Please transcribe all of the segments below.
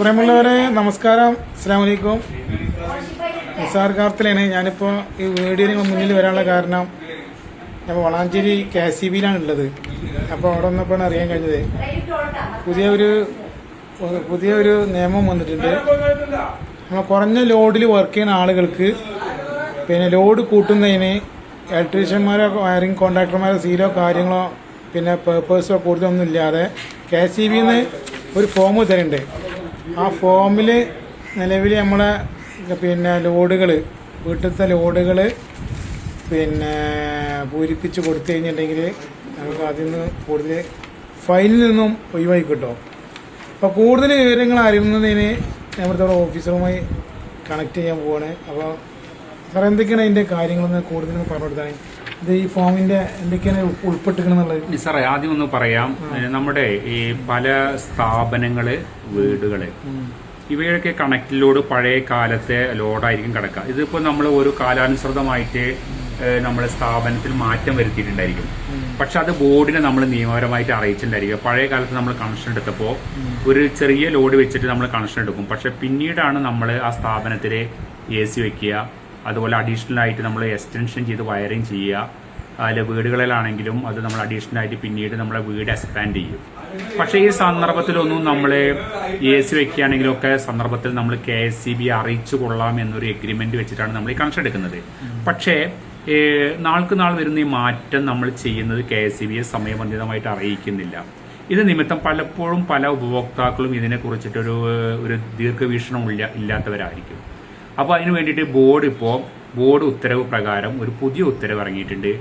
പ്രിയമുള്ളവരെ നമസ്കാരം. അസ്സാം വലൈക്കും നിസാർ കാർത്തിലാണ്. ഞാനിപ്പോൾ ഈ വീഡിയോ മുന്നിൽ വരാനുള്ള കാരണം ഞാൻ വളാഞ്ചേരി കെ സി ബിയിലാണ് ഉള്ളത്. അപ്പോൾ അവിടെ വന്നപ്പോൾ അറിയാൻ കഴിഞ്ഞത്. പുതിയ ഒരു പുതിയ ഒരു നിയമം വന്നിട്ടുണ്ട്. നമ്മൾ കുറഞ്ഞ ലോഡിൽ വർക്ക് ചെയ്യുന്ന ആളുകൾക്ക് പിന്നെ ലോഡ് കൂട്ടുന്നതിന് ഇലക്ട്രീഷ്യന്മാരോ വയറിംഗ് കോൺട്രാക്ടർമാരോ സീലോ കാര്യങ്ങളോ പിന്നെ പേപ്പേഴ്സോ കൂടുതലൊന്നും ഇല്ലാതെ കെ സി ബിന്ന് ഒരു ഫോം തരുന്നുണ്ട് ആ ഫോമിൽ നിലവിൽ നമ്മളെ പിന്നെ ലോഡുകൾ വീട്ടിലത്തെ ലോഡുകൾ പിന്നെ പൂരിപ്പിച്ച് കൊടുത്തു കഴിഞ്ഞിട്ടുണ്ടെങ്കിൽ നമുക്ക് അതിൽ നിന്ന് കൂടുതൽ ഫൈനിൽ നിന്നും ഒഴിവായി കിട്ടും അപ്പോൾ കൂടുതൽ വിവരങ്ങൾ അറിയുന്നതിന് നമ്മുടെ ഓഫീസറുമായി കണക്ട് ചെയ്യാൻ പോവാണ്. അപ്പോൾ സാർ എന്തൊക്കെയാണ് അതിന്റെ കാര്യങ്ങളൊന്ന് കൂടുതൽ പറഞ്ഞു കൊടുത്താണ് ഇത് ഈ ഫോമിന്റെ എന്തൊക്കെയാണ് ഉൾപ്പെട്ടിരിക്കണമെന്നുള്ളത് സാറേ ആദ്യം ഒന്ന് പറയാം. നമ്മുടെ ഈ പല സ്ഥാപനങ്ങൾ വീടുകൾ ഇവയൊക്കെ കണക്റ്റിലോട് പഴയ കാലത്തെ ലോഡായിരിക്കും കിടക്കുക. ഇതിപ്പോ നമ്മൾ ഒരു കാലാനുസൃതമായിട്ട് നമ്മുടെ സ്ഥാപനത്തിൽ മാറ്റം വരുത്തിയിട്ടുണ്ടായിരിക്കും. പക്ഷെ അത് ബോർഡിനെ നമ്മൾ നിയമപരമായിട്ട് അറിയിച്ചിട്ടുണ്ടായിരിക്കും. പഴയ കാലത്ത് നമ്മൾ കണക്ഷൻ എടുത്തപ്പോൾ ഒരു ചെറിയ ലോഡ് വെച്ചിട്ട് നമ്മൾ കണക്ഷൻ എടുക്കും. പക്ഷെ പിന്നീടാണ് നമ്മൾ ആ സ്ഥാപനത്തിൽ എ സി വെക്കുക അതുപോലെ അഡീഷണൽ ആയിട്ട് നമ്മൾ എക്സ്റ്റൻഷൻ ചെയ്ത് വയറിങ് ചെയ്യുക. അതിൽ വീടുകളിലാണെങ്കിലും അത് നമ്മൾ അഡീഷണൽ ആയിട്ട് പിന്നീട് നമ്മളെ വീട് എക്സ്പാൻഡ് ചെയ്യും. പക്ഷേ ഈ സന്ദർഭത്തിലൊന്നും നമ്മൾ എ സി വെക്കുകയാണെങ്കിലും ഒക്കെ സന്ദർഭത്തിൽ നമ്മൾ കെ എസ് സി ബി അറിയിച്ചു കൊള്ളാം എന്നൊരു എഗ്രിമെന്റ് വെച്ചിട്ടാണ് നമ്മൾ ഈ കണക്ഷൻ എടുക്കുന്നത്. പക്ഷേ നാൾക്ക് നാൾ വരുന്ന ഈ മാറ്റം നമ്മൾ ചെയ്യുന്നത് കെ എസ് സി ബിയെ സമയബന്ധിതമായിട്ട് അറിയിക്കുന്നില്ല. ഇത് നിമിത്തം പലപ്പോഴും പല ഉപഭോക്താക്കളും ഇതിനെ കുറിച്ചിട്ടൊരു ഒരു ദീർഘവീക്ഷണം ഇല്ല ഇല്ലാത്തവരായിരിക്കും. അപ്പോൾ അതിന് വേണ്ടിയിട്ട് ബോർഡ് ഇപ്പോൾ ബോർഡ് ഉത്തരവ് പ്രകാരം ഒരു പുതിയ ഉത്തരവ് ഇറങ്ങിയിട്ടുണ്ട്.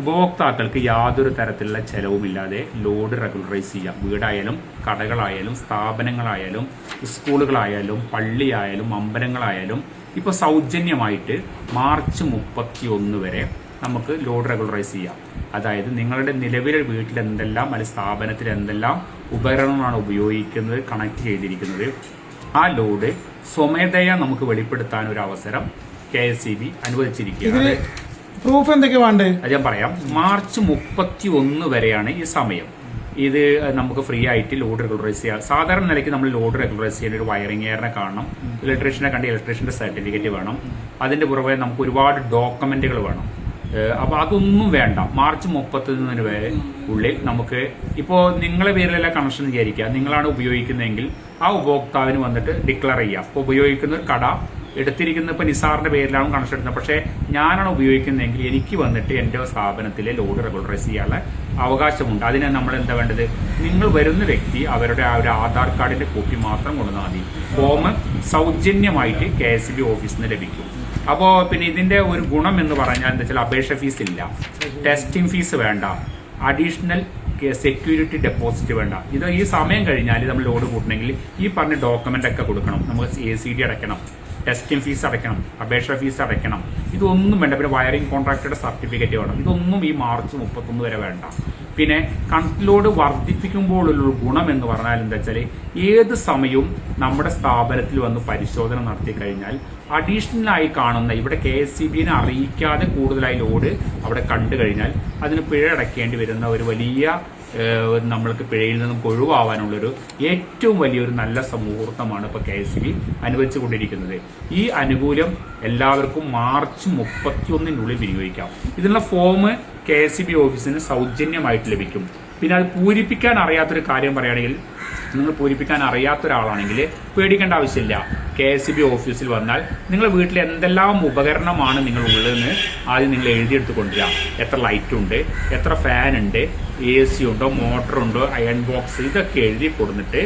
ഉപഭോക്താക്കൾക്ക് യാതൊരു തരത്തിലുള്ള ചെലവുമില്ലാതെ ലോഡ് റെഗുലറൈസ് ചെയ്യാം. വീടായാലും കടകളായാലും സ്ഥാപനങ്ങളായാലും സ്കൂളുകളായാലും പള്ളിയായാലും അമ്പലങ്ങളായാലും ഇപ്പോൾ സൗജന്യമായിട്ട് മാർച്ച് മുപ്പത്തി ഒന്ന് വരെ നമുക്ക് ലോഡ് റെഗുലറൈസ് ചെയ്യാം. അതായത് നിങ്ങളുടെ നിലവിലെ വീട്ടിൽ എന്തെല്ലാം അല്ലെങ്കിൽ സ്ഥാപനത്തിൽ എന്തെല്ലാം ഉപകരണങ്ങളാണ് ഉപയോഗിക്കുന്നത് കണക്ട് ചെയ്തിരിക്കുന്നത് ആ ലോഡ് സ്വമേധയാ നമുക്ക് വെളിപ്പെടുത്താൻ ഒരു അവസരം കെ എസ് സി ബി അനുവദിച്ചിരിക്കുകയാണ്. പ്രൂഫ് എന്തൊക്കെ വേണ്ടത് അത് ഞാൻ പറയാം. മാർച്ച് മുപ്പത്തി ഒന്ന് വരെയാണ് ഈ സമയം. ഇത് നമുക്ക് ഫ്രീ ആയിട്ട് ലോഡ് റെഗുലറൈസ് ചെയ്യാം. സാധാരണ നിലയ്ക്ക് നമ്മൾ ലോഡ് റെഗുലറൈസ് ചെയ്യാൻ ഒരു വയറിംഗ് വയറിംഗിയറിനെ കാണണം. ഇലക്ട്രീഷ്യനെ കണ്ട് ഇലക്ട്രീഷ്യന്റെ സർട്ടിഫിക്കറ്റ് വേണം. അതിന്റെ പുറമെ നമുക്ക് ഒരുപാട് ഡോക്യുമെന്റുകൾ വേണം. ഏഹ് അപ്പൊ അതൊന്നും വേണ്ട. മാർച്ച് മുപ്പത്തൊന്നിന് വരെ ഉള്ളിൽ നമുക്ക് ഇപ്പോ നിങ്ങളെ പേരിലല്ല കണക്ഷൻ വിചാരിക്കുക. നിങ്ങളാണ് ഉപയോഗിക്കുന്നതെങ്കിൽ ആ ഉപഭോക്താവിന് വന്നിട്ട് ഡിക്ലെയർ ചെയ്യാം അപ്പോൾ ഉപയോഗിക്കുന്ന കട എടുത്തിരിക്കുന്ന ഇപ്പൊ നിസാറിന്റെ പേരിലാണ് കണക്ഷൻ എടുക്കുന്നത്. പക്ഷേ ഞാനാണ് ഉപയോഗിക്കുന്നതെങ്കിൽ എനിക്ക് വന്നിട്ട് എന്റെ സ്ഥാപനത്തിലെ ലോഡ് റെഗുലറൈസ് ചെയ്യാനുള്ള അവകാശമുണ്ട്. അതിന് നമ്മൾ എന്താ വേണ്ടത്? നിങ്ങൾ വരുന്ന വ്യക്തി അവരുടെ ആ ഒരു ആധാർ കാർഡിന്റെ കോപ്പി മാത്രം കൊണ്ടുവന്നാൽ മതി. ഫോം സൗജന്യമായിട്ട് കെ എസ് ബി ഓഫീസിൽ നിന്ന് ലഭിക്കും. അപ്പോൾ പിന്നെ ഇതിന്റെ ഒരു ഗുണം എന്ന് പറഞ്ഞാൽ എന്താ വെച്ചാൽ അപേക്ഷ ഫീസ് ഇല്ല. ടെസ്റ്റിംഗ് ഫീസ് വേണ്ട. അഡീഷണൽ സെക്യൂരിറ്റി ഡെപ്പോസിറ്റ് വേണ്ട. ഇത് ഈ സമയം കഴിഞ്ഞാൽ നമ്മൾ ലോഡ് കൂട്ടണമെങ്കിൽ ഈ പറഞ്ഞ ഡോക്യുമെന്റ് ഒക്കെ കൊടുക്കണം. നമുക്ക് എ സി ഡി അടയ്ക്കണം. ടെസ്റ്റിംഗ് ഫീസ് അടയ്ക്കണം. അപേക്ഷ ഫീസ് അടയ്ക്കണം. ഇതൊന്നും വേണ്ട. പിന്നെ വയറിംഗ് കോൺട്രാക്ടറുടെ സർട്ടിഫിക്കറ്റ് വേണം. ഇതൊന്നും ഈ മാർച്ച് മുപ്പത്തൊന്ന് വരെ വേണ്ട. പിന്നെ കൺട്ലോഡ് വർദ്ധിപ്പിക്കുമ്പോഴുള്ള ഗുണം എന്ന് പറഞ്ഞാൽ എന്താ വെച്ചാൽ ഏത് സമയവും നമ്മുടെ സ്ഥാപനത്തിൽ വന്ന് പരിശോധന നടത്തി കഴിഞ്ഞാൽ അഡീഷണൽ ആയി കാണുന്ന ഇവിടെ കെ എസ് സി ബിനെ അറിയിക്കാതെ കൂടുതലായി ലോഡ് അവിടെ കണ്ടു കഴിഞ്ഞാൽ അതിന് പിഴ അടയ്ക്കേണ്ടി വരുന്ന ഒരു വലിയ നമ്മൾക്ക് പിഴയിൽ നിന്നും ഒഴിവാവാനുള്ളൊരു ഏറ്റവും വലിയൊരു നല്ല സമൂഹത്തമാണ് ഇപ്പോൾ കെ എസ് ബി അനുവദിച്ചുകൊണ്ടിരിക്കുന്നത് ഈ അനുകൂല്യം എല്ലാവർക്കും മാർച്ച് മുപ്പത്തിയൊന്നിനുള്ളിൽ വിനിയോഗിക്കാം. ഇതിനുള്ള ഫോം കെ എസ് ബി ഓഫീസിന് സൗജന്യമായിട്ട് ലഭിക്കും. പിന്നെ അത് പൂരിപ്പിക്കാൻ അറിയാത്തൊരു കാര്യം പറയുകയാണെങ്കിൽ നിങ്ങൾ പൂരിപ്പിക്കാൻ അറിയാത്ത ഒരാളാണെങ്കിൽ പേടിക്കേണ്ട ആവശ്യമില്ല. കെ എസ് ബി ഓഫീസിൽ വന്നാൽ നിങ്ങളുടെ വീട്ടിൽ എന്തെല്ലാം ഉപകരണമാണ് നിങ്ങൾ ഉള്ളതെന്ന് ആദ്യം നിങ്ങൾ എഴുതിയെടുത്ത് കൊണ്ടുവരിക. എത്ര ലൈറ്റ് ഉണ്ട് എത്ര ഫാൻ ഉണ്ട് എ സി ഉണ്ടോ മോട്ടോർ ഉണ്ടോ അയൺ ബോക്സ് ഇതൊക്കെ എഴുതി കൊടുത്തിട്ട്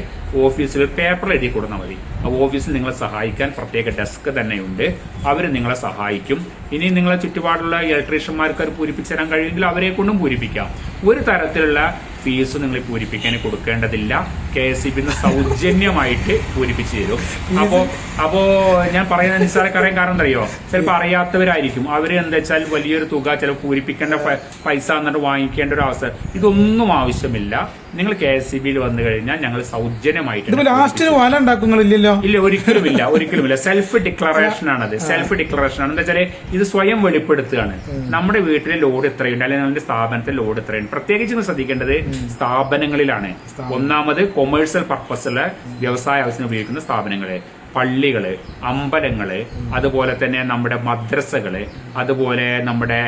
ഓഫീസിൽ പേപ്പർ എഴുതി കൊടുത്താൽ മതി. അപ്പോൾ ഓഫീസിൽ നിങ്ങളെ സഹായിക്കാൻ പ്രത്യേക ഡെസ്ക് തന്നെയുണ്ട്. അവർ നിങ്ങളെ സഹായിക്കും. ഇനി നിങ്ങളെ ചുറ്റുപാടുള്ള ഇലക്ട്രീഷ്യന്മാർക്ക് അത് പൂരിപ്പിച്ചു തരാൻ കഴിയുമെങ്കിൽ അവരെ കൊണ്ടും പൂരിപ്പിക്കാം. ഒരു തരത്തിലുള്ള ഫീസ് നിങ്ങൾ പൂരിപ്പിക്കാൻ കൊടുക്കേണ്ടതില്ല. കെ എസ് സി ബി സൗജന്യമായിട്ട് പൂരിപ്പിച്ചു തരും. അപ്പോ അപ്പോ ഞാൻ പറയുന്ന നിസ്സാരക്കാരൻ കാരണം അറിയോ? ചിലപ്പോൾ അറിയാത്തവരായിരിക്കും. അവർ എന്താ വെച്ചാൽ വലിയൊരു തുക ചില പൂരിപ്പിക്കേണ്ട പൈസ എന്നിട്ട് വാങ്ങിക്കേണ്ട ഒരു അവസ്ഥ. ഇതൊന്നും ആവശ്യമില്ല. നിങ്ങൾ കെ എസ് സി ബിയിൽ വന്നു കഴിഞ്ഞാൽ ഞങ്ങൾ സൗജന്യമായിട്ട് ലാസ്റ്റിന് വല ഉണ്ടാക്കുന്നില്ലല്ലോ? ഇല്ല ഒരിക്കലും ഇല്ല ഒരിക്കലും ഇല്ല സെൽഫ് ഡിക്ലറേഷൻ ആണത് സെൽഫ് ഡിക്ലറേഷൻ ആണ്. എന്താ വെച്ചാൽ ഇത് സ്വയം വെളിപ്പെടുത്തുകയാണ്. നമ്മുടെ വീട്ടിലെ ലോഡ് എത്രയുണ്ട് അല്ലെങ്കിൽ നമ്മുടെ സ്ഥാപനത്തിലെ ലോഡ് എത്രയുണ്ട് പ്രത്യേകിച്ച് ശ്രദ്ധിക്കേണ്ടത് സ്ഥാപനങ്ങളിലാണ്. ഒന്നാമത് കൊമേഴ്സ്യൽ പർപ്പസിലെ വ്യവസായ ആവശ്യത്തിന് ഉപയോഗിക്കുന്ന സ്ഥാപനങ്ങൾ. പള്ളികൾ അമ്പലങ്ങൾ അതുപോലെ തന്നെ നമ്മുടെ മദ്രസകൾ അതുപോലെ നമ്മുടെ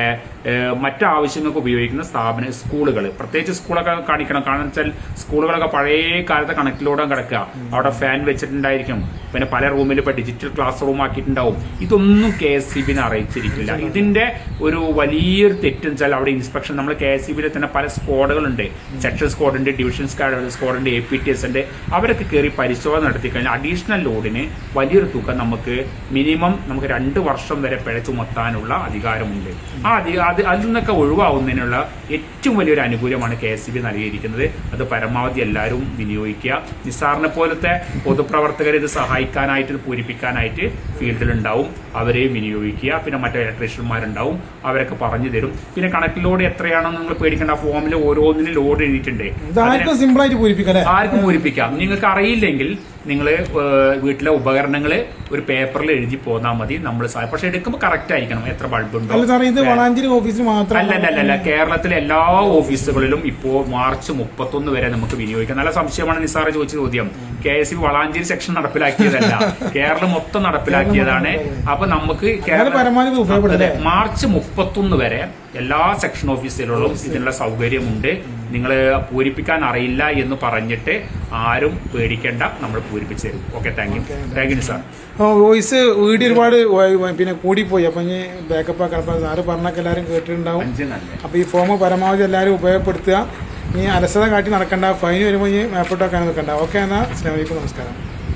മറ്റാവശ്യങ്ങൾക്ക് ഉപയോഗിക്കുന്ന സ്ഥാപന സ്കൂളുകൾ പ്രത്യേകിച്ച് സ്കൂളൊക്കെ കാണിക്കണം. കാരണം വെച്ചാൽ സ്കൂളുകളൊക്കെ പഴയ കാലത്തെ കണക്കിലൂടെ കിടക്കുക. അവിടെ ഫാൻ വെച്ചിട്ടുണ്ടായിരിക്കും. പിന്നെ പല റൂമിൽ ഇപ്പൊ ഡിജിറ്റൽ ക്ലാസ് റൂം ആക്കിയിട്ടുണ്ടാവും. ഇതൊന്നും കെ എസ് സി ബിനെ അറിയിച്ചിരിക്കില്ല. ഇതിന്റെ ഒരു വലിയൊരു തെറ്റ് വെച്ചാൽ അവിടെ ഇൻസ്പെക്ഷൻ നമ്മൾ കെ എസ് സി ബിയിലെ തന്നെ പല സ്ക്വാഡുകളുണ്ട് സെക്ഷൻ സ്ക്വാഡ് ഉണ്ട് ഡിവിഷൻ സ്ക്വാഡ് ഉണ്ട് എ പി ടി എസ് ഉണ്ട് അവരൊക്കെ കയറി പരിശോധന നടത്തി കഴിഞ്ഞാൽ അഡീഷണൽ ലോഡിന് വലിയൊരു തുക നമുക്ക് മിനിമം നമുക്ക് രണ്ട് വർഷം വരെ പിഴ ചുമത്താനുള്ള അധികാരമുണ്ട്. ആ അത് അതിൽ നിന്നൊക്കെ ഒഴിവാവുന്നതിനുള്ള ഏറ്റവും വലിയൊരു അനുകൂലമാണ് കെ എസ് ബി നൽകിയിരിക്കുന്നത്. അത് പരമാവധി എല്ലാവരും വിനിയോഗിക്കുക. നിസാറിനെ പോലത്തെ പൊതുപ്രവർത്തകരെ ഇത് സഹായിക്കാനായിട്ട് പൂരിപ്പിക്കാനായിട്ട് ഫീൽഡിലുണ്ടാവും. അവരെയും വിനിയോഗിക്കുക. പിന്നെ മറ്റേ ഇലക്ട്രീഷ്യന്മാരുണ്ടാവും അവരൊക്കെ പറഞ്ഞു തരും. പിന്നെ കണക്കിൽ ലോഡ് എത്രയാണെന്ന് നിങ്ങൾ പേടിക്കേണ്ട. ഫോമിൽ ഓരോന്നിനും ലോഡ് എഴുതിയിട്ടുണ്ട്. ആർക്കും പൂരിപ്പിക്കാം നിങ്ങൾക്ക് അറിയില്ലെങ്കിൽ നിങ്ങൾ വീട്ടിലെ ഉപകരണങ്ങൾ ഒരു പേപ്പറിൽ എഴുതി പോന്നാൽ മതി. നമ്മൾ പക്ഷെ എടുക്കുമ്പോൾ കറക്റ്റ് ആയിരിക്കണം. എത്ര ബൾബ് ഉണ്ടോ. അല്ല കേരളത്തിലെ എല്ലാ ഓഫീസുകളിലും ഇപ്പോ മാർച്ച് മുപ്പത്തൊന്ന് വരെ നമുക്ക് വിനിയോഗിക്കാം. നല്ല സംശയമാണ് നിസാറ് ചോദിച്ച ചോദ്യം. K S Valanchery section നടപ്പിലാക്കിയതല്ല. Keralam മൊത്തം നടപ്പിലാക്കിയതാണ്. അപ്പൊ നമുക്ക് പരമാവധി ഉപയോഗപ്പെടും മാർച്ച് മുപ്പത്തൊന്ന് വരെ എല്ലാ സെക്ഷൻ ഓഫീസുകളിലും ഇതിനുള്ള സൗകര്യമുണ്ട്. നിങ്ങൾ പൂരിപ്പിക്കാൻ അറിയില്ല എന്ന് പറഞ്ഞിട്ട് ആരും പേടിക്കേണ്ട നമ്മൾ പൂരിപ്പിച്ചു തരും. Okay thank you thank you sir voice വീട് ഒരുപാട് പിന്നെ കൂടിപ്പോയി. അപ്പൊ ഇനി ബാക്കപ്പ് അപ്പൊ സാറ് പറഞ്ഞൊക്കെ എല്ലാവരും കേട്ടിട്ടുണ്ടാവും. അപ്പൊ ഈ ഫോം പരമാവധി എല്ലാവരും ഉപയോഗപ്പെടുത്തുക. ഇനി അലസത കാട്ടി നടക്കണ്ട. ഫൈൻ വരുമ്പോൾ ഇനി മാപ്പിട്ടൊക്കെ നിൽക്കണ്ട. ഓക്കെ എന്നാൽ സ്നേഹിക്കും നമസ്കാരം.